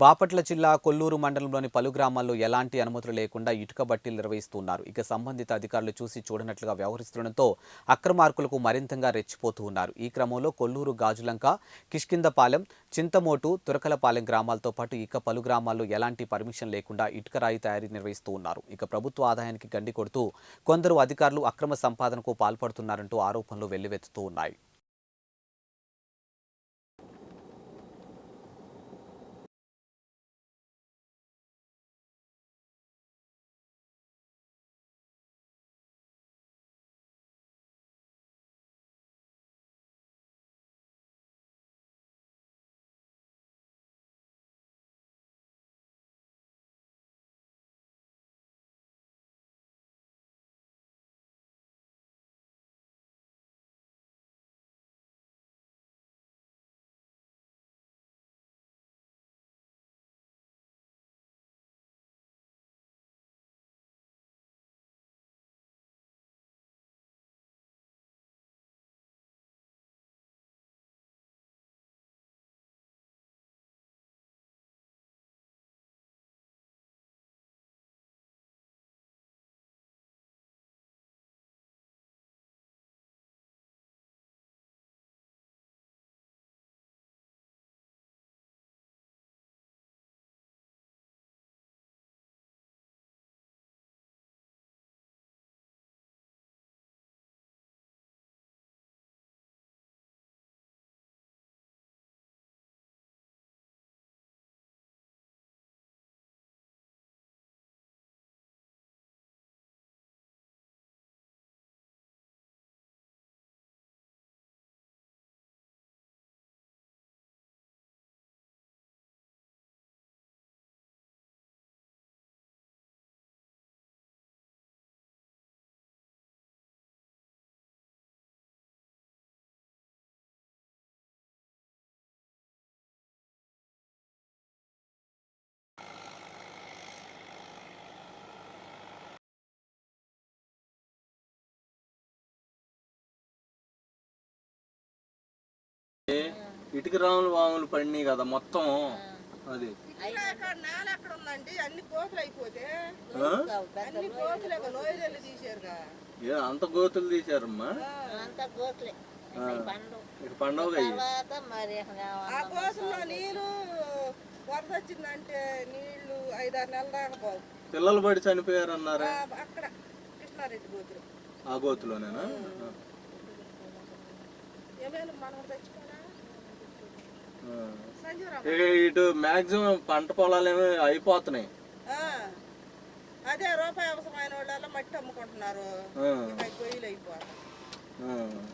బాపట్ల జిల్లా కొల్లూరు మండలంలోని పలు గ్రామాల్లో ఎలాంటి అనుమతులు లేకుండా ఇటుక బట్టీలు నిర్వహిస్తున్నారు. ఇక సంబంధిత అధికారులు చూసి చూడనట్లుగా వ్యవహరిస్తుండటంతో అక్రమార్కులకు మరింతగా రెచ్చిపోతూ ఉన్నారు. ఈ క్రమంలో కొల్లూరు గాజులంక కిష్కిందపాలెం చింతమోటు తురకలపాలెం గ్రామాలతో పాటు ఇక పలు గ్రామాల్లో ఎలాంటి పర్మిషన్ లేకుండా ఇటుక రాయి తయారీ నిర్వహిస్తూ ఉన్నారు. ఇక ప్రభుత్వ ఆదాయానికి గండి కొడుతూ కొందరు అధికారులు అక్రమ సంపాదనకు పాల్పడుతున్నారంటూ ఆరోపణలు వెల్లువెత్తుతూ ఉన్నాయి. ఇటుక రాములు వాములు పడినాయి కదా మొత్తం. అది. అక్కడ నేల ఎక్కడ ఉందండి అన్ని కోతులు అయిపోతే. ఆ? అన్ని కోతులే నోయలు తీసారుగా ఏ అంత గోతులు తీశారమ్మా. పండు ఇక పండగ పిల్లలు పడి చనిపోయారు అన్నారా ఆ గోతులోనేనా? ఇక ఇటు మాక్సిమం పంట పొలాలు ఏమో అయిపోతున్నాయి. అదే రూపాయి అవసరమైన వాళ్ళ మట్టి అమ్ముకుంటున్నారు.